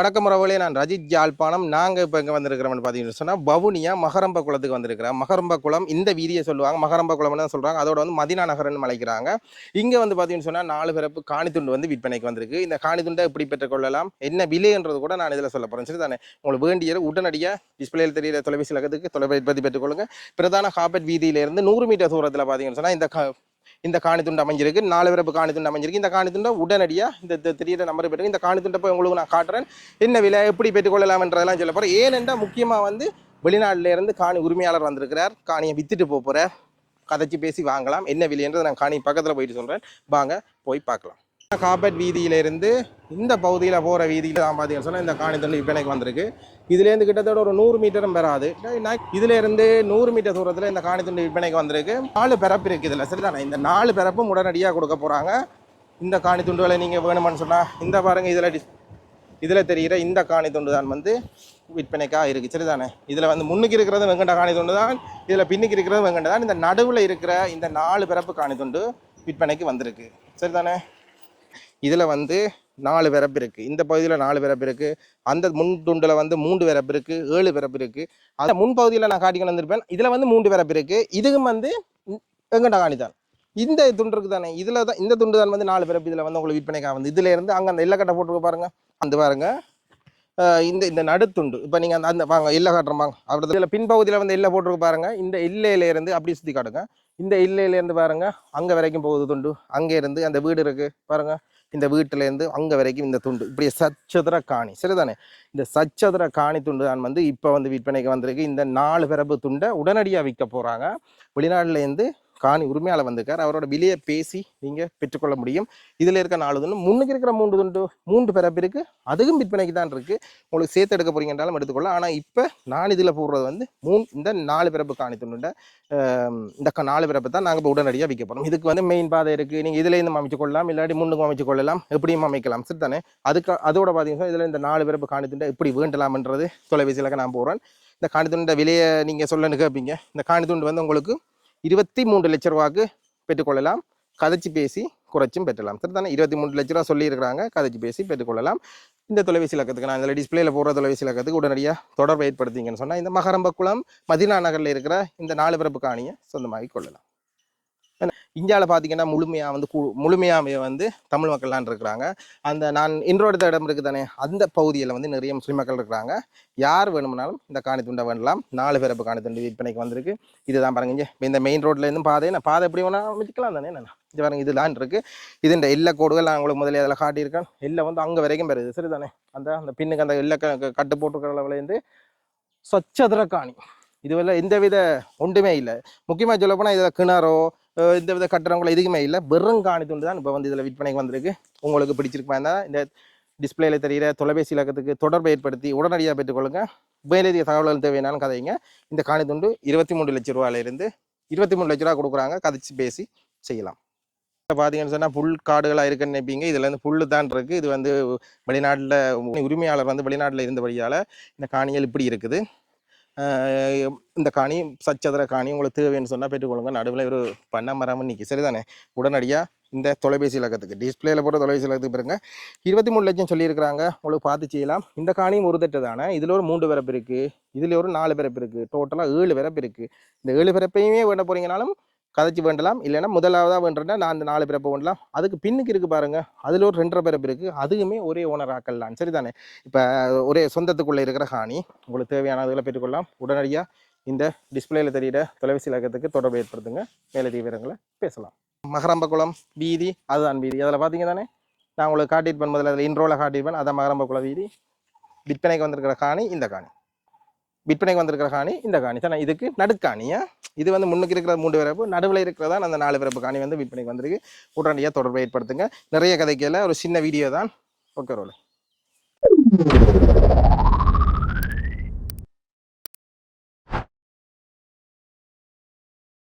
வணக்கம் உறவுகளே நான் ரஜித் யாழ்ப்பாணம். நாங்கள் இப்போ இங்கே வந்திருக்கிறோம்னு பார்த்தீங்கன்னு சொன்னால் பவுனியா மகரம்ப குளத்துக்கு வந்திருக்கிறேன் மகரம்ப குளம் இந்த வீதியை சொல்லுவாங்க. மகரம்ப குளம்னு தான் சொல்கிறாங்க அதோட வந்து மதினா நகரன்னு மலைக்கிறாங்க இங்கே வந்து பார்த்தீங்கன்னு சொன்னால் நாலு பிறப்பு காணித்துண்டு வந்து விற்பனைக்கு வந்திருக்கு. இந்த காணித்துண்டை எப்படி பெற்றுக்கொள்ளலாம்? என்ன விலைன்றது கூட நான் இதில் சொல்ல போகிறேன் சரி தானே உங்களுக்கு வேண்டிய உடனடியாக டிஸ்பிளேயில் தெரியிற தொலைபேசி இலக்கத்துக்கு தொலைபேசி பற்றி பெற்றுக்கொள்ளுங்க. பிரதான காப்பட் வீதியிலேருந்து நூறு மீட்டர் தூரத்தில் பார்த்தீங்கன்னு சொன்னால் இந்த கா- இந்த காணித்துண்டு அமைஞ்சிருக்கு. நாலு பிறப்பு காணித்துண்டு அமைஞ்சிருக்கு. இந்த காணித்துண்டை உடனடியாக இந்த இந்த தெரியிற நம்பர் பெற்று இந்த காணித்துண்டை போய் உங்களுக்கு நான் காட்டுறேன். என்ன விலை எப்படி பெற்றுக்கொள்ளலாம்ன்றதெல்லாம் சொல்ல போகிறேன் ஏனென்றால் முக்கியமாக வந்து வெளிநாட்டிலேருந்து காணி உரிமையாளர் வந்திருக்கிறார். காணியை வித்துட்டு போகிற போகிறார் கதைச்சி பேசி வாங்கலாம். என்ன விலைன்றது நான் காணி பக்கத்தில் போயிட்டு சொல்கிறேன் வாங்க போய் பார்க்கலாம். காப்பட் வீதியிலிருந்து இந்த பகுதியில் போகிற வீதியில் தான் பார்த்தீங்கன்னு சொன்னால் இந்த காணி துண்டு விற்பனைக்கு வந்திருக்கு. இதுலேருந்து கிட்டத்தட்ட ஒரு நூறு மீட்டரும் பெறாது. இதுலேருந்து நூறு மீட்டர் தூரத்தில் இந்த காணி துண்டு விற்பனைக்கு வந்திருக்கு. நாலு பிறப்பு இருக்குது இதில் சரிதானே? இந்த நாலு பிறப்பும் உடனடியாக கொடுக்க போகிறாங்க இந்த காணி துண்டுகளை நீங்கள் வேணுமான்னு சொன்னால் இந்த பாருங்கள் இதில் டிஸ் இதில் தெரிகிற இந்த காணி துண்டு தான் வந்து விற்பனைக்காக இருக்குது சரிதானே? இதில் வந்து முன்னுக்கு இருக்கிறது வெங்கண்ட காணி துண்டு தான் இதில் பின்னுக்கு இருக்கிறது வெங்கண்ட தான். இந்த நடுவில் இருக்கிற இந்த நாலு பிறப்பு காணி துண்டு விற்பனைக்கு வந்திருக்கு சரிதானே? இதில் வந்து நாலு பிறப்பு இருக்குது இந்த பகுதியில் நாலு பிறப்பு இருக்குது அந்த முன் துண்டில் வந்து மூன்று பிறப்பு இருக்குது ஏழு பிறப்பு இருக்குது அந்த முன்பகுதியில் நான் காட்டிக்கொண்டு வந்திருப்பேன். இதில் வந்து மூன்று பிறப்பு இருக்குது இதுவும் வந்து எங்கள் நகாணிதான் இந்த துண்டு இருக்குது தானே இதில் தான் இந்த துண்டு தான் வந்து நாலு பிறப்பு இதில் வந்து உங்களுக்கு விற்பனைக்காக வந்து இதில் இருந்து அங்கே அந்த எல்லக்கட்டை போட்டுருக்க பாருங்கள் அந்த பாருங்கள் இந்த இந்த நடுத்துண்டு. இப்போ நீங்கள் அந்த அந்த வாங்க எல்லை காட்டுறோம் வாங்க. அப்புறம் இதில் பின்பகுதியில் வந்து எல்லை போட்டிருக்க பாருங்கள் இந்த இல்லையில இருந்து அப்படியே சுற்றி காட்டுங்க. இந்த இல்லையிலேருந்து பாருங்க அங்கே வரைக்கும் போகுது துண்டு. அங்கே இருந்து அந்த வீடு இருக்கு பாருங்க இந்த வீட்டிலேருந்து அங்கே வரைக்கும் இந்த துண்டு. இப்படி சச்சதுர காணி சரிதானே? இந்த சச்சதுர காணி துண்டு தான் வந்து இப்போ வந்து விற்பனைக்கு வந்திருக்கு. இந்த நாலு பிறப்பு துண்டை உடனடியாக விற்க போகிறாங்க வெளிநாட்டிலேருந்து காணி உரிமையாளர் வந்திருக்கார். அவரோட விலையை பேசி நீங்கள் பெற்றுக்கொள்ள முடியும். இதில் இருக்க நாலு துண்டு முன்னுக்கு இருக்கிற மூன்று துண்டு மூன்று பிறப்பு இருக்கு அதுவும் விற்பனைக்கு தான் இருக்குது உங்களுக்கு சேர்த்து எடுக்க போறீங்கன்றாலும் எடுத்துக்கொள்ள ஆனால் இப்போ நான் இதில் போடுறது வந்து மூணு இந்த நாலு பிறப்பு காணி துண்டுண்ட இந்த க- நாலு பிறப்பு தான் நாங்கள் இப்போ உடனடியாக விற்க போகிறோம் இதுக்கு வந்து மெயின் பாதை இருக்குது நீங்கள் இதுலேருந்து அமைச்சு கொள்ளலாம். இல்லாட்டி முன்னுக்கும் அமைச்சு கொள்ளலாம். எப்படியும் அமைக்கலாம். சரி தானே? அதுக்கு அதோட பார்த்தீங்கன்னா இதில் இந்த நாலு பிறப்பு காணி துண்டை எப்படி வேண்டலாம்ன்றது தொலைபேசியில் நான் போடுறேன். இந்த காணி துண்டை விலையை நீங்கள் சொல்லணுன்னு கேட்பீங்க இந்த காணி துண்டு வந்து உங்களுக்கு இருபத்தி மூன்று லட்ச ரூபாய்க்கு பெற்றுக்கொள்ளலாம். கதைச்சி பேசி குறைச்சும் பெற்றலாம். சரி தானே இருபத்தி மூணு லட்ச ரூபா சொல்லியிருக்கிறாங்க. கதைச்சி பேசி பெற்றுக்கொள்ளலாம். இந்த தொலைபேசி இலக்கத்துக்கு நான் இதில் டிஸ்பிளேல போடுற தொலைபேசி இலக்கத்துக்கு உடனடியாக தொடர்பு ஏற்படுத்திங்கன்னு சொன்னால் இந்த மகரம்பக்குளம் மதினா நகரில் இருக்கிற இந்த நாலு பிறப்பு காணியை சொந்தமாகி கொள்ளலாம். இந்தியாவில் பார்த்தீங்கன்னா முழுமையாக வந்து கு- முழுமையாவே வந்து தமிழ் மக்கள்லாம் இருக்கிறாங்க. அந்த நான் இன்றோட இடம் இருக்குது தானே அந்த பகுதியில் வந்து நிறைய முஸ்லீம் மக்கள் இருக்கிறாங்க. யார் வேணும்னாலும் இந்த காணி துண்டை வேண்டலாம். நாலு பிறப்பு காணி துண்டு விற்பனைக்கு வந்திருக்கு. இதுதான் பாருங்க இங்கே இந்த மெயின் ரோட்லேருந்து பாதை நான் பாதை எப்படி வேணால் அமைச்சிக்கலாம் தானே நான். இது பாருங்க இதுதான் இருக்குது இது இந்த எல்லை கோடுகள் நான் உங்களுக்கு முதலில் அதில் காட்டியிருக்கேன் எல்லை வந்து அங்கே வரைக்கும் வருது சரிதானே அந்த அந்த பின்னுக்கு அந்த எல்லை க- கட்டு போட்டுருக்கிற அளவுலேருந்து சொச்சதுர காணி. இதுவெல்லாம் எந்தவித ஒன்றுமே இல்லை. முக்கியமாக சொல்ல போனால் இதில் கிணறோ இந்த வித கட்டுறவங்களோ எதுவுமே இல்லை. வெறும் காணி துண்டு தான் இப்போ வந்து இதில் விற்பனைக்கு வந்திருக்கு. உங்களுக்கு பிடிச்சிருக்குமா இருந்தால் இந்த டிஸ்பிளேல தெரிகிற தொலைபேசி இலக்கத்துக்கு தொடர்பை ஏற்படுத்தி உடனடியாக பெற்றுக்கொள்ளுங்க. மேலதிக தகவல்கள் தேவையானாலும் கதைங்க இந்த காணி துண்டு இருபத்தி மூணு லட்ச ரூபாயிலிருந்து இருபத்தி மூணு லட்ச ரூபா கொடுக்குறாங்க. கதைச்சு பேசி செய்யலாம். இப்போ பார்த்தீங்கன்னு சொன்னால் புல் காடுகளாக இருக்குன்னு நினைப்பீங்க. இதில் வந்து புல்லு தான் இருக்குது இது வந்து வெளிநாட்டில் உரிமையாளர் வந்து வெளிநாட்டில் இருந்தபடியால் இந்த காணிகள் இப்படி இருக்குது. இந்த காணி சச்சதுர காணி உங்களுக்கு தேவைன்னு சொன்னால் பெற்றுக்கொள்ளுங்க. நடுவில் ஒரு பண்ண மரம் நிற்கி சரிதானே? உடனடியாக இந்த தொலைபேசி இலக்கத்துக்கு டிஸ்பிளேல போகிற தொலைபேசி இலக்கத்துக்கு பாருங்க. இருபத்தி மூணு லட்சம் சொல்லியிருக்கிறாங்க. உங்களுக்கு பார்த்து செய்யலாம். இந்த காணியும் ஒரு தட்டு தானே? இதில் ஒரு மூன்று பிறப்பு இருக்குது இதில் ஒரு நாலு பிறப்பு இருக்குது டோட்டலாக ஏழு பிறப்பு இருக்குது இந்த ஏழு பிறப்பையுமே வேண்ட போகிறீங்கனாலும் கதைச்சி வேண்டலாம். இல்லைன்னா முதலாவதாக வேண்டுறேன்னா நான் அந்த நாலு பிறப்பை வேண்டலாம். அதுக்கு பின்னுக்கு இருக்குது பாருங்கள் அதில் ஒரு ரெண்டரை பிறப்பு இருக்குது அதுவுமே ஒரே ஓனர் ஆக்கலாம் சரிதானே? இப்போ ஒரே சொந்தத்துக்குள்ளே இருக்கிற காணி உங்களுக்கு தேவையானதுகளை பெற்றுக்கொள்ளலாம். உடனடியாக இந்த டிஸ்பிளேயில் தெரியிற தொலைபேசி இலக்கத்துக்கு தொடர்பு ஏற்படுத்துங்க. மேலே தீவிரங்களை பேசலாம். மகரம்பக்குளம் வீதி அதுதான் வீதி. அதில் பார்த்தீங்க தானே நான் உங்களுக்கு காட்டியிருப்பேன் முதல்ல. அதில் இன்ட்ரோவில் காட்டியிருப்பேன். அதான் மகரம்பக்குளம் வீதி. விற்பனைக்கு வந்திருக்கிற காணி இந்த காணி விற்பனைக்கு வந்திருக்கிற காணி இந்த காணி. தானே இதுக்கு நடுக்காணியா? இது வந்து முன்னுக்கு இருக்கிற மூன்று பிறப்பு நடுவில் இருக்கிறதா அந்த நாலு பிறப்பு காணி வந்து விற்பனைக்கு வந்திருக்கு. உடனடியாக தொடர்பை ஏற்படுத்துங்க. நிறைய கதைக்கல ஒரு சின்ன வீடியோ தான். Okay roll.